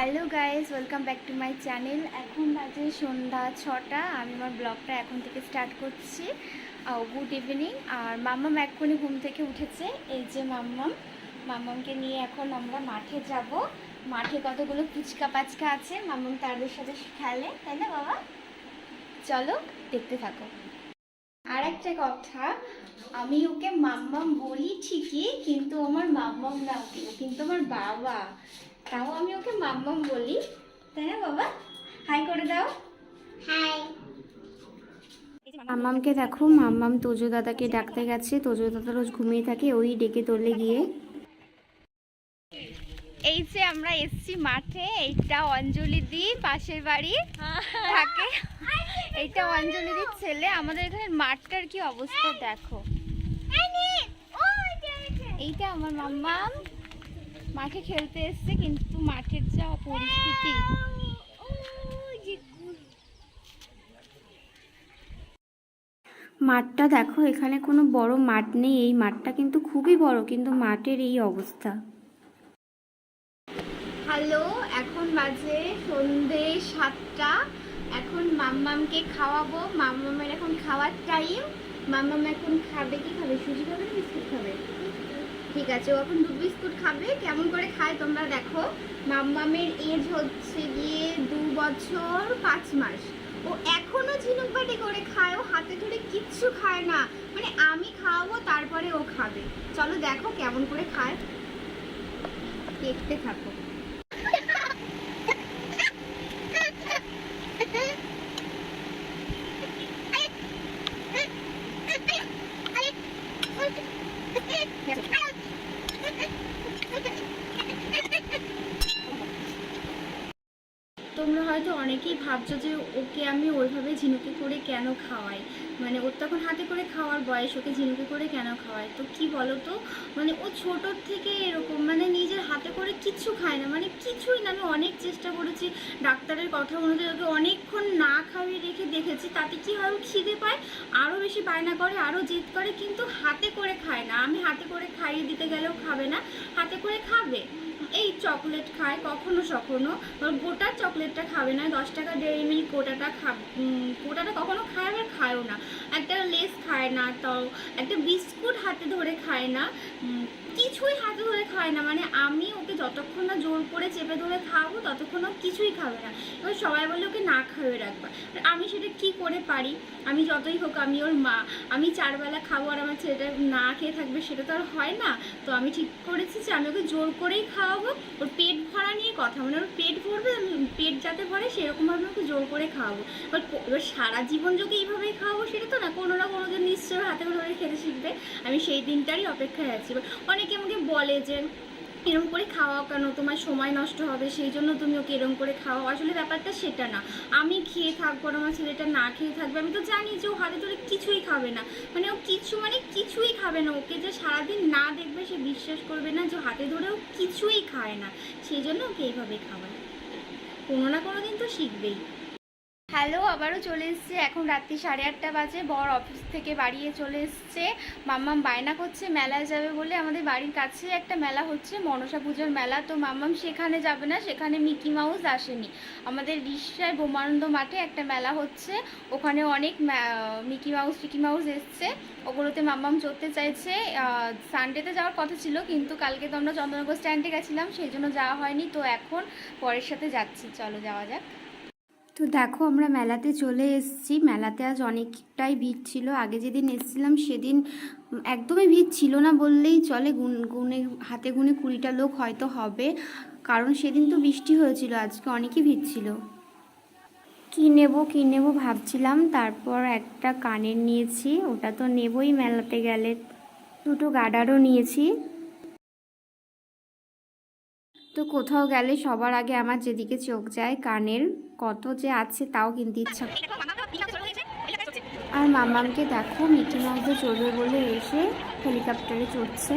Hello guys welcome back to my channel. এখন বাজে সন্ধ্যা ছটা, আমি আমার ব্লগটা এখন থেকে স্টার্ট করছি। গুড ইভিনিং আর মাম্মাম এক্ষুনি ঘুম থেকে উঠেছে। এই যে মাম্মাম, মাম্মামকে নিয়ে এখন আমরা মাঠে যাব। মাঠে কতগুলো ফুচকা পাচকা আছে, মাম্মাম তাদের সাথে খেলে, তাই না বাবা? চলো, দেখতে থাকো। আর একটা কথা, আমি ওকে মাম্মাম বলি ঠিকই, কিন্তু আমার মাম্মাম না কিন্তু আমার বাবা। তাও আমি ওকে মাম্মাম বলি। তাই না বাবা? হাই করে দাও। হাই মাম্মামকে দেখো মাম্মাম তোজো দাদাকে ডাকতে গেছে। তোজো দাদা রোজ ঘুমিয়ে থাকে ওই ডেকে তোলে গিয়ে। এই যে আমরা এসছি মাঠে এইটা অঞ্জলি দি পাশের বাড়ি। থাকে। এইটা অঞ্জলি দির ছেলে। আমাদের এখানে মাঠটার কি অবস্থা দেখো। এইটা আমার মাম্মাম। মাঠে খেলতে এসছে কিন্তু মাঠের যা পরিস্থিতি। মাঠটা দেখো এখানে কোনো বড় মাঠ নেই। এই মাঠটা কিন্তু খুবই বড় কিন্তু মাঠের এই অবস্থা। হ্যালো এখন বাজে সন্ধে সাতটা। এখন মাম্মামকে খাওয়াবো। মাম্মামের এখন খাওয়ার টাইম মাম্মাম এখন খাবে কি খাবে? সুজি খাবে না বিস্কুট খাবে? ঠিক আছে, ও এখন দুধ বিস্কুট খাবে, কেমন করে খায় তোমরা দেখো। মাম্মামের এজ হচ্ছে গিয়ে দু বছর পাঁচ মাস। ও এখনও ঝিনুক বাটি করে খায়, ও হাতে ধরে কিচ্ছু খায় না। মানে আমি খাওয়াবো, তারপরে ও খাবে। চলো দেখো কেমন করে খায়। দেখতে থাকো। তোমরা হয়তো অনেকেই ভাবছ যে ওকে আমি ওইভাবে ঝিনুকে করে কেন খাওয়াই? মানে ওর তখন হাতে করে খাওয়ার বয়স, ওকে ঝিনুকে করে কেন খাওয়াই? তো কি বলো তো মানে ও ছোটোর থেকে এরকম মানে নিজের হাতে করে কিচ্ছু খায় না। মানে কিছুই না, আমি অনেক চেষ্টা করেছি ডাক্তারের কথা অনুযায়ী ওকে অনেকক্ষণ না খাইয়ে রেখে দেখেছি, তাতে কি হয়, ও খিদে পায় আরও বেশি বায়না করে আরও জেদ করে, কিন্তু হাতে করে খায় না। আমি হাতে করে খাইয়ে দিতে গেলেও খাবে না, হাতে করে খাবে। এই চকলেট খায়, কখনো সখনো। গোটা চকলেটটা খাবে না, দশ টাকা ডেয়ারি মিল্ক গোটাটা খা গোটাটা কখনো খায় আবার খায়ও না। একটা লেস খায় না, তাও একটা বিস্কুট হাতে ধরে খায় না কিছুই হাতে ধরে খায় না। মানে আমি ওকে জোর করে চেপে ধরে খাওয়াবো ততক্ষণ ও কিছুই খাবে না। এবার সবাই বলে ওকে না খাওয়ে রাখবা। আমি সেটা কি করে পারি? আমি যতই হোক, আমি ওর মা, আমি চারবেলা খাব আর আমার ছেলেটা না খেয়ে থাকবে, সেটা তো আর হয় না। তো আমি ঠিক করেছি যে আমি ওকে জোর করেই খাওয়াবো। ওর পেট ভরা নিয়ে কথা মানে ওর পেট ভরবে, আমি পেট যাতে ভরে সেরকমভাবে ওকে জোর করে খাওয়াবো। এবার এবার সারা জীবন যদি এইভাবেই খাওয়াবো, সেটা তো না, কোনো না কোনো দিন নিশ্চয়ই হাতে ধরে খেতে শিখবে। আমি সেই দিনটারই অপেক্ষায় আছি। এবার অনেকে আমাকে বলে যে এরম করে খাওয়াও? কেন তোমার সময় নষ্ট হবে? সেই জন্য তুমি ওকে এরম করে খাওয়াও। আসলে ব্যাপারটা সেটা না। আমি খেয়ে থাকব আর আমার ছেলেটা না খেয়ে থাকবে, আমি তো জানি যে ও হাতে ধরে কিছুই খাবে না। মানে ও কিছু মানে কিছুই খাবে না। ওকে যে সারাদিন না দেখবে, সে বিশ্বাস করবে না যে হাতে ধরে ও কিছুই খায় না। সেই জন্য ওকে এইভাবে খাওয়ায়। কোনো না কোনো দিন তো শিখবেই। হ্যালো, আবারও চলে এসছে। এখন রাত্রি সাড়ে আটটা বাজে। বর অফিস থেকে বাড়িয়ে চলে এসছে। মাম্মাম বায়না করছে, মেলায় যাবে বলে। আমাদের বাড়ির কাছে একটা মেলা হচ্ছে, মনসা পুজোর মেলা। তো মাম্মাম সেখানে যাবে না, সেখানে মিকি মাউস আসেনি। আমাদের রিসায় বোমানন্দ মাঠে একটা মেলা হচ্ছে। ওখানে অনেক মিকি মাউস, টিকি মাউস এসছে। ওগুলোতে মাম্মাম চড়তে চাইছে। সানডেতে যাওয়ার কথা ছিল, কিন্তু কালকে তো আমরা চন্দ্রনগর স্ট্যান্ডে গেছিলাম, সেই জন্য যাওয়া হয়নি। তো এখন পরের সাথে যাচ্ছি। চলো যাওয়া যাক। তো দেখো, আমরা মেলাতে চলে এসেছি। মেলাতে আজ অনেকটাই ভিড় ছিল। আগে যেদিন এসেছিলাম, সেদিন একদমই ভিড় ছিল না বললেই চলে। গুন, গুনে, হাতে গুনে কুড়িটা লোক হয়তো হবে। কারণ সেদিন তো বৃষ্টি হয়েছিল। আজকে অনেকই ভিড় ছিল। কি নেব কি নেব ভাবছিলাম। তারপর একটা কানের নিয়েছি। ওটা তো নেবই মেলাতে গেলে। দুটো গাডারও নিয়েছি। তো কোথাও গেলে সবার আগে আমার যেদিকে চোখ যায় কানের কত যে আছে তাও কিনতে ইচ্ছা। আর মামামকে দেখো, মিকি মাউসে চড়বে বলে এসে হেলিকপ্টারে চড়ছে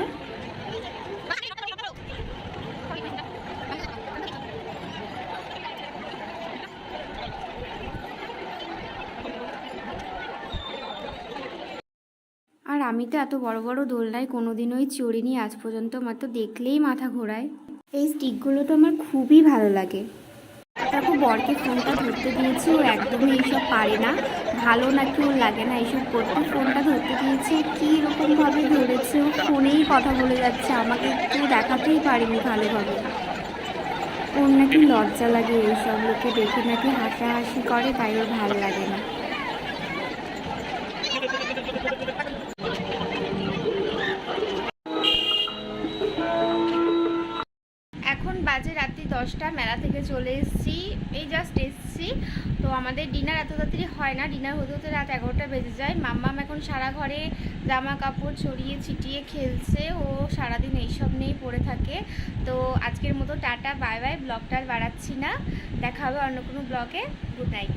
আর আমি তো এত বড় বড় দোলনায় কোনোদিনই চড়িনি, আজ পর্যন্ত তো দেখলেই মাথা ঘোরায় এই স্টিকগুলো তো আমার খুবই ভালো লাগে। তারপর বরকে ফোনটা ধরতে দিয়েছি, ও একদমই এইসব পারে না। ভালো নাকি ওর লাগে না এইসব করতে? ফোনটা ধরতে দিয়েছে, কী রকমভাবে ধরেছে? ও ফোনেই কথা বলে যাচ্ছে, আমাকে একটু দেখাতেই পারেনি ভালোভাবে। ওর নাকি লজ্জা লাগে এইসব লোকে দেখে, নাকি হাসাহাসি করে, তাই ওর ভালো লাগে না। এখন বাজে রাত্রি দশটা, মেলা থেকে চলে এসেছি। এই জাস্ট এসেছি। তো আমাদের ডিনার এত তাড়াতাড়ি হয় না। ডিনার হতে হতে রাত এগারোটা বেজে যায়। মাম্মাম এখন সারা ঘরে জামা কাপড় ছড়িয়ে ছিটিয়ে খেলছে। ও সারাদিন এইসব নিয়েই পড়ে থাকে। তো আজকের মতো টাটা, বাই বাই। ব্লগটা আর বাড়াচ্ছি না। দেখা হবে অন্য কোনো ব্লগে। Good night.